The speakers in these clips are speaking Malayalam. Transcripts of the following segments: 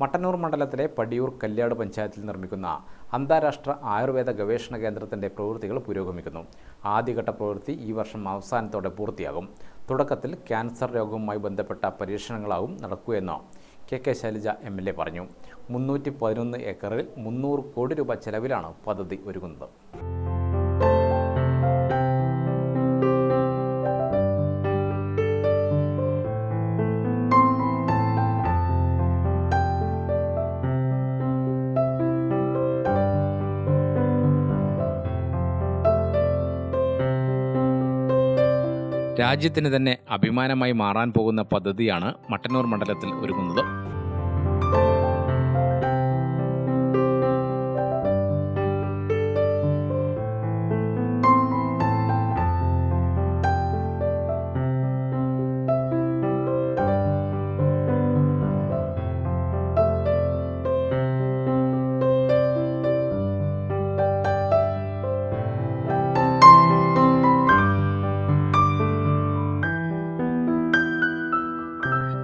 മട്ടന്നൂർ മണ്ഡലത്തിലെ പടിയൂർ കല്യാട് പഞ്ചായത്തിൽ നിർമ്മിക്കുന്ന അന്താരാഷ്ട്ര ആയുർവേദ ഗവേഷണ കേന്ദ്രത്തിന്റെ പ്രവൃത്തികൾ പുരോഗമിക്കുന്നു. ആദ്യഘട്ട പ്രവൃത്തി ഈ വർഷം അവസാനത്തോടെ പൂർത്തിയാകും. തുടക്കത്തിൽ ക്യാൻസർ രോഗവുമായി ബന്ധപ്പെട്ട പരീക്ഷണങ്ങളാവും നടക്കുകയെന്ന് K K Shailaja M L A പറഞ്ഞു. മുന്നൂറ്റി പതിനൊന്ന് ഏക്കറിൽ മുന്നൂറ് കോടി രൂപ ചെലവിലാണ് പദ്ധതി ഒരുങ്ങുന്നത്. രാജ്യത്തിന് തന്നെ അഭിമാനമായി മാറാൻ പോകുന്ന പദ്ധതിയാണ് മട്ടന്നൂർ മണ്ഡലത്തിൽ ഒരുങ്ങുന്നത്.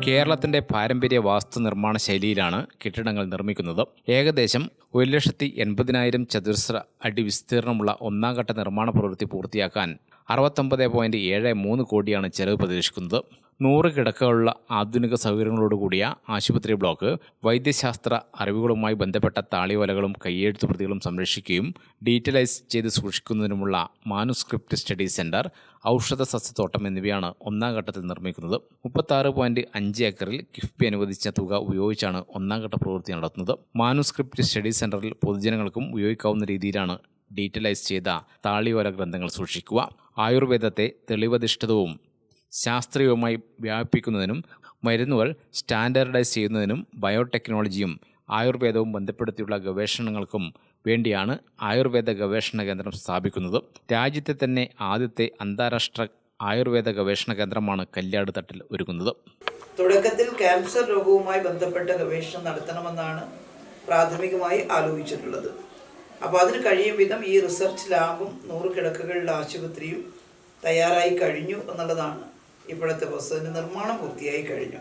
കേരളത്തിന്റെ പാരമ്പര്യ വാസ്തു നിർമ്മാണ ശൈലിയിലാണ് കെട്ടിടങ്ങൾ നിർമ്മിക്കുന്നത്. ഏകദേശം ഒരു ലക്ഷത്തി എൺപതിനായിരം ചതുരശ്ര അടി വിസ്തീർണമുള്ള ഒന്നാം ഘട്ട നിർമ്മാണ പ്രവൃത്തി പൂർത്തിയാക്കാൻ അറുപത്തൊമ്പത് പോയിന്റ് ഏഴ് മൂന്ന് കോടിയാണ് ചെലവ് പ്രതീക്ഷിക്കുന്നത്. നൂറ് കിടക്കകളുള്ള ആധുനിക സൗകര്യങ്ങളോടുകൂടിയ ആശുപത്രി ബ്ലോക്ക് വൈദ്യശാസ്ത്ര അറിവുകളുമായി ബന്ധപ്പെട്ട താളിയോലകളും കയ്യെഴുത്തു പ്രതികളും സംരക്ഷിക്കുകയും ഡീറ്റലൈസ് ചെയ്ത് സൂക്ഷിക്കുന്നതിനുമുള്ള മാനുസ്ക്രിപ്റ്റ് സ്റ്റഡി സെന്റർ ഔഷധ സസ്യത്തോട്ടം എന്നിവയാണ് ഒന്നാം ഘട്ടത്തിൽ നിർമ്മിക്കുന്നത്. മുപ്പത്താറ് പോയിന്റ് അഞ്ച് ഏക്കറിൽ കിഫ്ബി അനുവദിച്ച തുക ഉപയോഗിച്ചാണ് ഒന്നാം ഘട്ട പ്രവൃത്തി നടത്തുന്നത്. മാനുസ്ക്രിപ്റ്റ് സ്റ്റഡി സെന്ററിൽ പൊതുജനങ്ങൾക്കും ഉപയോഗിക്കാവുന്ന രീതിയിലാണ് ഡീറ്റലൈസ് ചെയ്ത താളിയോല ഗ്രന്ഥങ്ങൾ സൂക്ഷിക്കുക. ആയുർവേദത്തെ തെളിവധിഷ്ഠിതവും ശാസ്ത്രീയവുമായി വ്യാപിപ്പിക്കുന്നതിനും മരുന്നുകൾ സ്റ്റാൻഡേർഡൈസ് ചെയ്യുന്നതിനും ബയോടെക്നോളജിയും ആയുർവേദവും ബന്ധപ്പെടുത്തിയുള്ള ഗവേഷണങ്ങൾക്കും വേണ്ടിയാണ് ആയുർവേദ ഗവേഷണ കേന്ദ്രം സ്ഥാപിക്കുന്നത്. രാജ്യത്തെ തന്നെ ആദ്യത്തെ അന്താരാഷ്ട്ര ആയുർവേദ ഗവേഷണ കേന്ദ്രമാണ് കല്യാട് തട്ടിൽ ഒരുങ്ങുന്നത്. തുടക്കത്തിൽ ക്യാൻസർ രോഗവുമായി ബന്ധപ്പെട്ട ഗവേഷണം നടത്തണമെന്നാണ് പ്രാഥമികമായി ആലോചിച്ചിട്ടുള്ളത്. അപ്പോൾ അതിന് കഴിയും വിധം ഈ റിസർച്ച് ലാബും നൂറ് കിടക്കകളുടെ ആശുപത്രിയും തയ്യാറായി കഴിഞ്ഞു എന്നുള്ളതാണ് ഇപ്പോഴത്തെ പുസ്തകത്തിന്റെ നിർമ്മാണം പൂർത്തിയായി കഴിഞ്ഞു.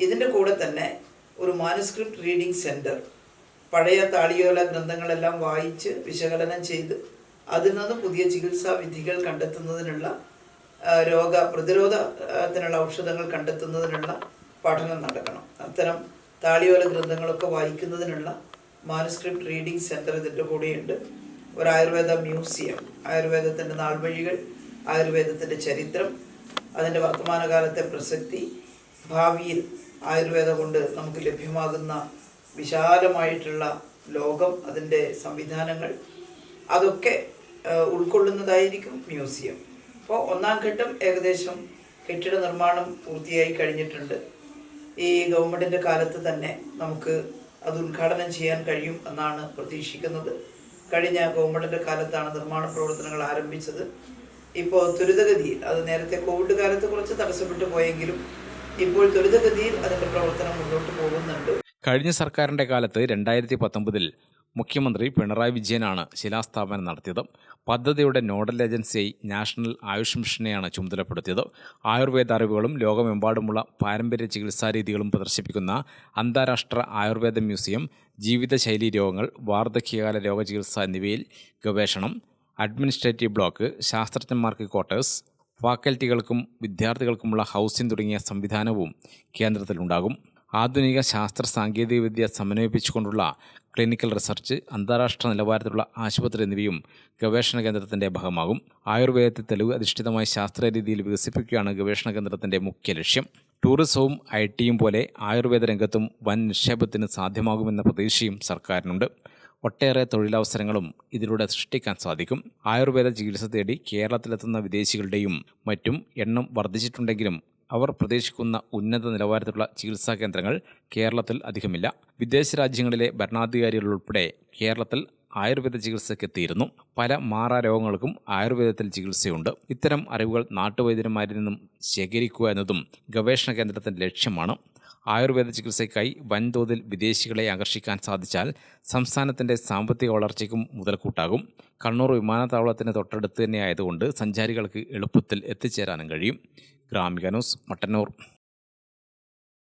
ഇതിന്റെ കൂടെ തന്നെ ഒരു മാനുസ്ക്രിപ്റ്റ് റീഡിംഗ് സെന്റർ പഴയ താളിയോല ഗ്രന്ഥങ്ങളെല്ലാം വായിച്ച് വിശകലനം ചെയ്ത് അതിൽ നിന്ന് പുതിയ ചികിത്സാ വിധികൾ കണ്ടെത്തുന്നതിനുള്ള രോഗ പ്രതിരോധത്തിനുള്ള ഔഷധങ്ങൾ കണ്ടെത്തുന്നതിനുള്ള പഠനം നടക്കണം. അത്തരം താളിയോല ഗ്രന്ഥങ്ങളൊക്കെ വായിക്കുന്നതിനുള്ള മാനുസ്ക്രിപ്റ്റ് റീഡിംഗ് സെന്റർ ഇതിന്റെ കൂടെയുണ്ട്. ഒരു ആയുർവേദ മ്യൂസിയം ആയുർവേദത്തിന്റെ നാൾവഴികൾ ആയുർവേദത്തിന്റെ ചരിത്രം അതിന്റെ വർത്തമാനകാലത്തെ പ്രസക്തി ഭാവിയിൽ ആയുർവേദം കൊണ്ട് നമുക്ക് ലഭ്യമാകുന്ന വിശാലമായിട്ടുള്ള ലോകം അതിന്റെ സംവിധാനങ്ങൾ അതൊക്കെ ഉൾക്കൊള്ളുന്നതായിരിക്കും മ്യൂസിയം. അപ്പോൾ ഒന്നാം ഘട്ടം ഏകദേശം കെട്ടിട നിർമ്മാണം പൂർത്തിയായി കഴിഞ്ഞിട്ടുണ്ട്. ഈ ഗവൺമെന്റിന്റെ കാലത്ത് തന്നെ നമുക്ക് അത് ഉദ്ഘാടനം ചെയ്യാൻ കഴിയും എന്നാണ് പ്രതീക്ഷിക്കുന്നത്. കഴിഞ്ഞ ഗവൺമെന്റിന്റെ കാലത്താണ് നിർമ്മാണ പ്രവർത്തനങ്ങൾ ആരംഭിച്ചത്. ഇപ്പോൾ ത്വരിതഗതിയിൽ അത് നേരത്തെ കോവിഡ് കാലത്ത് കുറച്ച് തടസ്സപ്പെട്ടു പോയെങ്കിലും ഇപ്പോൾ ത്വരിതഗതിയിൽ അതിന്റെ പ്രവർത്തനം മുന്നോട്ട് പോകുന്നുണ്ട്. കഴിഞ്ഞ സർക്കാരിന്റെ കാലത്ത് രണ്ടായിരത്തി പത്തൊമ്പതിൽ മുഖ്യമന്ത്രി പിണറായി വിജയനാണ് ശിലാസ്ഥാപനം നടത്തിയത്. പദ്ധതിയുടെ നോഡൽ ഏജൻസിയായി നാഷണൽ ആയുഷ് മിഷനെയാണ് ചുമതലപ്പെടുത്തിയത്. ആയുർവേദ അറിവുകളും ലോകമെമ്പാടുമുള്ള പാരമ്പര്യ ചികിത്സാരീതികളും പ്രദർശിപ്പിക്കുന്ന അന്താരാഷ്ട്ര ആയുർവേദ മ്യൂസിയം ജീവിതശൈലി രോഗങ്ങൾ വാർദ്ധക്യകാല രോഗചികിത്സ എന്നിവയിൽ ഗവേഷണം അഡ്മിനിസ്ട്രേറ്റീവ് ബ്ലോക്ക് ശാസ്ത്രജ്ഞന്മാർക്ക് ക്വാർട്ടേഴ്സ് ഫാക്കൽറ്റികൾക്കും വിദ്യാർത്ഥികൾക്കുമുള്ള ഹൗസിംഗ് തുടങ്ങിയ സംവിധാനവും കേന്ദ്രത്തിലുണ്ടാകും. ആധുനിക ശാസ്ത്ര സാങ്കേതികവിദ്യ സമന്വയിപ്പിച്ചുകൊണ്ടുള്ള ക്ലിനിക്കൽ റിസർച്ച് അന്താരാഷ്ട്ര നിലവാരത്തിലുള്ള ആശുപത്രി എന്നിവയും ഗവേഷണ കേന്ദ്രത്തിന്റെ ഭാഗമാകും. ആയുർവേദത്തെ തെളിവ് അധിഷ്ഠിതമായ ശാസ്ത്രീയ രീതിയിൽ വികസിപ്പിക്കുകയാണ് ഗവേഷണ കേന്ദ്രത്തിന്റെ മുഖ്യ ലക്ഷ്യം. ടൂറിസവും ഐ ടിയും പോലെ ആയുർവേദ രംഗത്തും വൻ നിക്ഷേപത്തിന് സാധ്യമാകുമെന്ന പ്രതീക്ഷയും സർക്കാരിനുണ്ട്. ഒട്ടേറെ തൊഴിലവസരങ്ങളും ഇതിലൂടെ സൃഷ്ടിക്കാൻ സാധിക്കും. ആയുർവേദ ചികിത്സ തേടി കേരളത്തിലെത്തുന്ന വിദേശികളുടെയും മറ്റും എണ്ണം വർദ്ധിച്ചിട്ടുണ്ടെങ്കിലും അവർ പ്രതീക്ഷിക്കുന്ന ഉന്നത നിലവാരത്തിലുള്ള ചികിത്സാ കേന്ദ്രങ്ങൾ കേരളത്തിൽ അധികമില്ല. വിദേശ രാജ്യങ്ങളിലെ ഭരണാധികാരികളുൾപ്പെടെ കേരളത്തിൽ ആയുർവേദ ചികിത്സയ്ക്ക് എത്തിയിരുന്നു. പല മാറാ രോഗങ്ങൾക്കും ആയുർവേദത്തിൽ ചികിത്സയുണ്ട്. ഇത്തരം അറിവുകൾ നാട്ടുവൈദ്യന്മാരിൽ നിന്നും ശേഖരിക്കുക എന്നതും ഗവേഷണ കേന്ദ്രത്തിന്റെ ലക്ഷ്യമാണ്. ആയുർവേദ ചികിത്സയ്ക്കായി വൻതോതിൽ വിദേശികളെ ആകർഷിക്കാൻ സാധിച്ചാൽ സംസ്ഥാനത്തിന്റെ സാമ്പത്തിക വളർച്ചയ്ക്കും മുതൽക്കൂട്ടാകും. കണ്ണൂർ വിമാനത്താവളത്തിന് തൊട്ടടുത്ത് തന്നെ ആയതുകൊണ്ട് സഞ്ചാരികൾക്ക് എളുപ്പത്തിൽ എത്തിച്ചേരാനും കഴിയും. ഗ്രാമിക മട്ടന്നൂർ.